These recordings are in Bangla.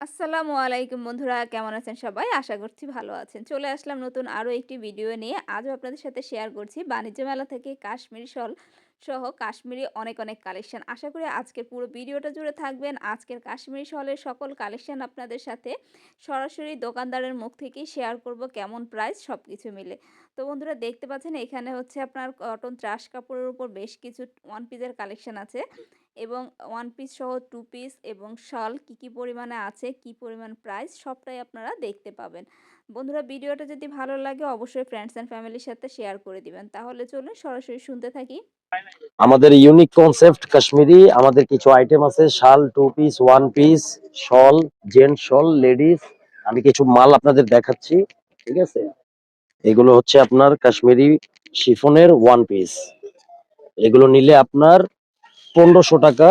আসসালামু আলাইকুম বন্ধুরা, কেমন আছেন সবাই? আশা করছি ভালো আছেন। চলে আসলাম নতুন আরও একটি ভিডিও নিয়ে। আজও আপনাদের সাথে শেয়ার করছি বাণিজ্য মেলা থেকে কাশ্মীর শল। সহ কাশ্মীরি অনেক অনেক কালেকশন আশা করি আজকের পুরো ভিডিওটা জুড়ে থাকবেন। আজকের কাশ্মীরি শলের সকল কালেকশন আপনাদের সাথে সরাসরি দোকানদারের মুখ থেকেই শেয়ার করব কেমন প্রাইস সব কিছু মিলে। তো বন্ধুরা, দেখতে পাচ্ছেন এখানে হচ্ছে আপনার কটন ত্রাস কাপড়ের উপর বেশ কিছু ওয়ান পিসের কালেকশন আছে এবং ওয়ান পিস সহ টু পিস এবং শাল কি কি পরিমাণে আছে, কি পরিমাণ প্রাইস সবটাই আপনারা দেখতে পাবেন। বন্ধুরা, ভিডিওটা যদি ভালো লাগে অবশ্যই ফ্রেন্ডস অ্যান্ড ফ্যামিলির সাথে শেয়ার করে দিবেন। তাহলে চলুন সরাসরি শুনতে থাকি। আমাদের ইউনিক কনসেপ্ট কাশ্মীরি, আমাদের কিছু আইটেম আছে, শাল টু পিস ওয়ান পিস শল জেন্টস শল লেডিস আমি কিছু মাল আপনাদের দেখাচ্ছি, ঠিক আছে? এগুলো হচ্ছে আপনার কাশ্মীরি শিফনের ওয়ান পিস এগুলো নিলে আপনার পনেরোশো টাকা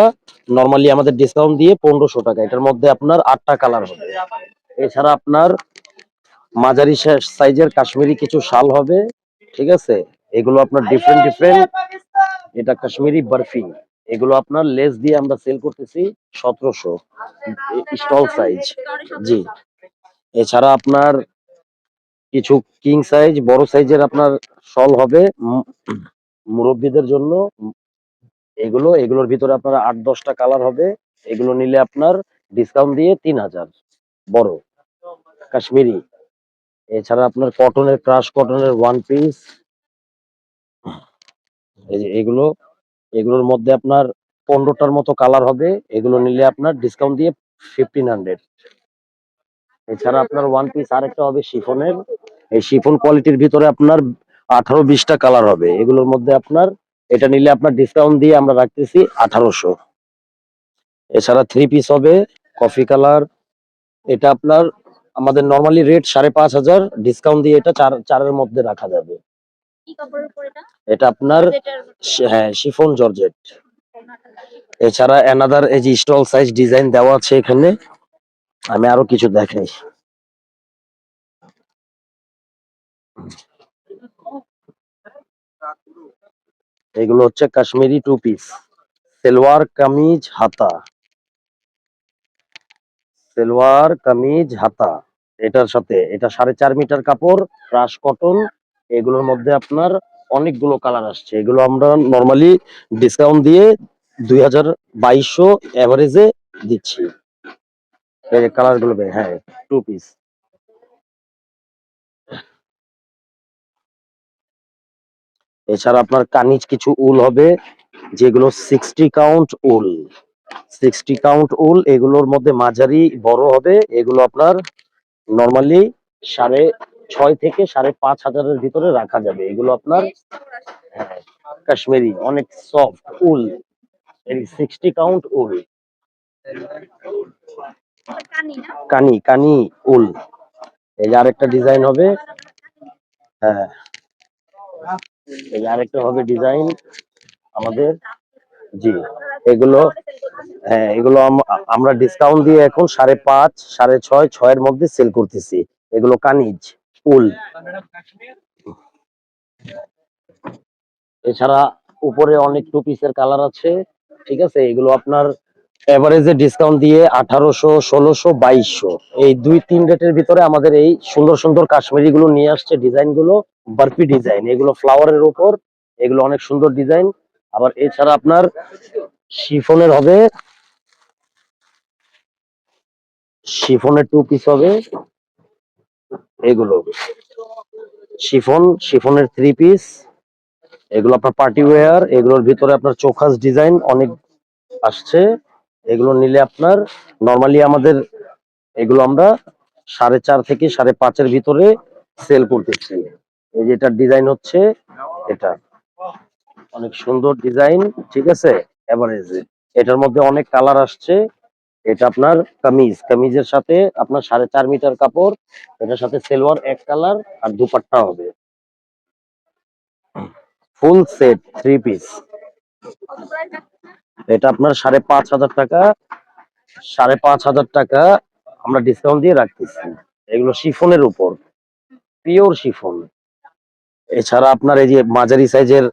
নর্মালি আমাদের ডিসকাউন্ট দিয়ে পনেরোশো টাকা, এটার মধ্যে আপনার আটটা কালার হবে। এছাড়া আপনার মাঝারি সাইজের কাশ্মীরি কিছু শাল হবে, ঠিক আছে? এগুলো আপনার ডিফারেন্ট ডিফারেন্ট এটা কাশ্মীরি বরফি। এগুলো আপনার লেস দিয়ে আমরা সেল করতেছি সতেরোশো স্টল সাইজ জি। এছাড়া আপনার কিছু কিং সাইজ বড় সাইজের আপনার শল হবে মুরব্বীদের জন্য। এগুলো, এগুলোর ভিতরে আপনার আট, দশটা কালার হবে। এগুলো নিলে আপনার ডিসকাউন্ট দিয়ে তিন হাজার, বড়, কাশ্মীরি। এছাড়া আপনার কটনের ক্রাশ কটনের ওয়ান পিস এই যে এগুলো, এগুলোর মধ্যে আপনার পনেরোটার মতো কালার হবে। এগুলো নিলে আপনার ডিসকাউন্ট দিয়ে ফিফটিন হান্ড্রেড এছাড়া আপনার ওয়ান পিস আরেকটা হবে শিফনের। এই শিফন কোয়ালিটির ভিতরে আপনার আঠারো বিশটা কালার হবে। এগুলোর মধ্যে আপনার, এটা নিলে আপনার ডিসকাউন্ট দিয়ে আমরা রাখতেছি আঠারোশো। এছাড়া থ্রি পিস হবে কফি কালার এটা আপনার, আমাদের নর্মালি রেট সাড়ে পাঁচ হাজার। ডিসকাউন্ট দিয়ে এটা চার, চারের মধ্যে রাখা যাবে। এটা? আপনার হ্যাঁ শিফন জর্জেট। এছাড়া অ্যানাদার এই যে স্টল সাইজ ডিজাইন দেওয়া আছে এখানে আমি আরও কিছু দেখাই। এগুলো হচ্ছে কাশ্মীরি টু পিস সেলোয়ার কামিজ হাতা। সেলোয়ার কামিজ হাতা। এটার সাথে এটা সাড়ে চার মিটার কাপড় ক্রাশ কটন। এগুলোর মধ্যে আপনার অনেকগুলো কালার আসছে। এগুলো আমরা নর্মালি ডিসকাউন্ট দিয়ে দুই হাজার বাইশশো অ্যাভারেজে দিচ্ছি। কালারগুলো হ্যাঁ টু পিস এছাড়া আপনার কানিজ কিছু উল হবে, যেগুলো sixty count wool. Sixty count wool, এগুলোর মধ্যে মাঝারি বড় হবে, এগুলো আপনার নর্মালি সাড়ে ছয় থেকে সাড়ে পাঁচ হাজারের ভিতরে রাখা যাবে। এগুলো আপনার হ্যাঁ, কাশ্মীরি অনেক soft wool sixty count wool. কানি কানি উল। এই যে আরেকটা ডিজাইন হবে। হ্যাঁ। এই আরেকটা হবে ডিজাইন আমাদের। জি এগুলো হ্যাঁ এগুলো আমরা ডিসকাউন্ট দিয়ে এখন সাড়ে পাঁচ সাড়ে ছয় ছয়ের মধ্যে সেল করতেছি। এগুলো কানিজ। উল। এছাড়া উপরে অনেক টু পিসের কালার আছে, ঠিক আছে? এগুলো আপনার এভারেজে ডিসকাউন্ট দিয়ে আঠারোশো, ষোলোশো, বাইশশো। এই দুই, তিন রেটের ভিতরে আমাদের এই সুন্দর সুন্দর কাশ্মীরি গুলো নিয়ে আসছে ডিজাইনগুলো বার্পি ডিজাইন এগুলো ফ্লাওয়ারের উপর, এগুলো অনেক সুন্দর ডিজাইন আবার এছাড়া আপনার শিফনের হবে, শিফনের টু পিস হবে। এগুলো। শিফন, শিফনের থ্রি পিস এগুলো আপনার পার্টি ওয়্যার এগুলোর ভিতরে আপনার চোখাস ডিজাইন অনেক আসছে। এগুলো নিলে আপনার নর্মালি আমাদের এগুলো আমরা সাড়ে চার থেকে সাড়ে পাঁচের ভিতরে সেল করতেছি। এই যেটার ডিজাইন হচ্ছে এটা। অনেক সুন্দর ডিজাইন ঠিক আছে? এভারেজে এটার মধ্যে অনেক কালার আসছে। এটা আপনার কামিজ। কামিজের সাথে আপনার সাড়ে চার মিটার কাপড়, এটার সাথে সেলোয়ার এক কালার আর দুপাট্টা হবে। ফুল সেট থ্রি পিস এটা আপনার সাড়ে পাঁচ হাজার টাকা। সাড়ে পাঁচ হাজার টাকা আমরা ডিসকাউন্ট দিয়ে রাখতেছি। এগুলো শিফনের উপর। Pure chiffon. এছাড়া আপনার এই যে মাঝারি সাইজের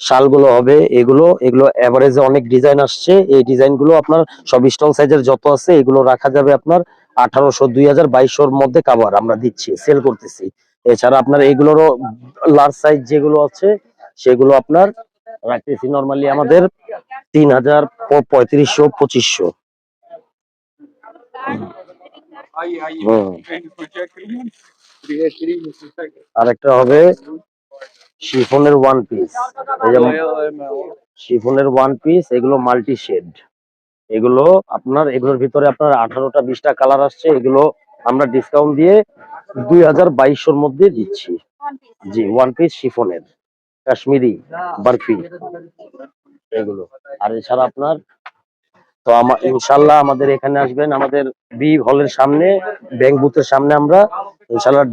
শালগুলো হবে এগুলো এগুলো এভারেজে অনেক ডিজাইন আসছে। এই ডিজাইনগুলো আপনার সব স্টল সাইজের যত আছে এগুলো রাখা যাবে আপনার আঠারোশো দুই হাজার বাইশশোর মধ্যে কাভার আমরা দিচ্ছি সেল করতেছি। এছাড়া আপনার এগুলোরও লার্জ সাইজ যেগুলো আছে সেগুলো আপনার রাখতেছি নর্মালি আমাদের তিন হাজার পঁয়ত্রিশশো পঁচিশশো। Aí, aí, hmm. vem do projeto Criminal. আর একটা হবে শিফনের ওয়ান পিস শিফনের ওয়ান পিস এগুলো মাল্টি শেড এগুলো আপনার এগুলোর ভিতরে আপনার আঠারোটা বিশটা কালার আসছে। এগুলো আমরা ডিসকাউন্ট দিয়ে দুই হাজার বাইশশোর মধ্যে দিচ্ছি। জি ওয়ান পিস শিফনের। কাশ্মীরি বরফি। এগুলো। আর এছাড়া আপনার তো আমার ইনশাল্লাহ আমাদের এখানে আসবেন। আমাদের বি হলের সামনে ব্যাংক বুথের সামনে আমরা ইনশাল্লাহ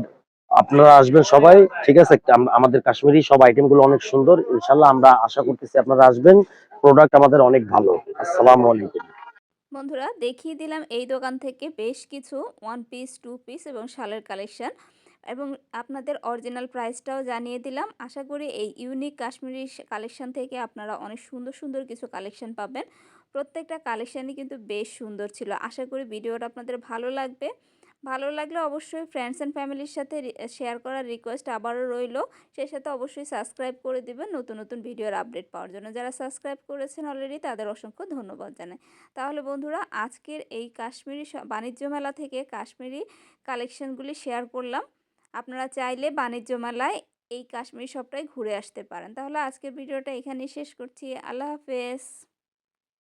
আপনারা আসবেন সবাই, ঠিক আছে? আমাদের কাশ্মীরি সব আইটেমগুলো অনেক সুন্দর। ইনশাল্লাহ আমরা আশা করতেছি আপনারা আসবেন। প্রোডাক্ট আমাদের অনেক ভালো। আসসালামু আলাইকুম। বন্ধুরা, দেখিয়ে দিলাম এই দোকান থেকে বেশ কিছু ওয়ান পিস টু পিস এবং শালের কালেকশন এবং আপনাদের অরিজিনাল প্রাইসটাও জানিয়ে দিলাম। আশা করি এই ইউনিক কাশ্মীরি কালেকশন থেকে আপনারা অনেক সুন্দর সুন্দর কিছু কালেকশন পাবেন। প্রত্যেকটা কালেকশানই কিন্তু বেশ সুন্দর ছিল। আশা করি ভিডিওটা আপনাদের ভালো লাগবে। ভালো লাগলে অবশ্যই ফ্রেন্ডস অ্যান্ড ফ্যামিলির সাথে শেয়ার করার রিকোয়েস্ট আবারও রইল। সেই সাথে অবশ্যই সাবস্ক্রাইব করে দিবেন নতুন নতুন ভিডিওর আপডেট পাওয়ার জন্য। যারা সাবস্ক্রাইব করেছেন অলরেডি তাদের অসংখ্য ধন্যবাদ জানাই। তাহলে বন্ধুরা, আজকের এই কাশ্মীরি বাণিজ্য মেলা থেকে কাশ্মীরি কালেকশনগুলি শেয়ার করলাম। আপনারা চাইলে বাণিজ্য মেলায় এই কাশ্মীরি শপটাই ঘুরে আসতে পারেন। তাহলে আজকের ভিডিওটা এখানেই শেষ করছি। আল্লাহ হাফেজ।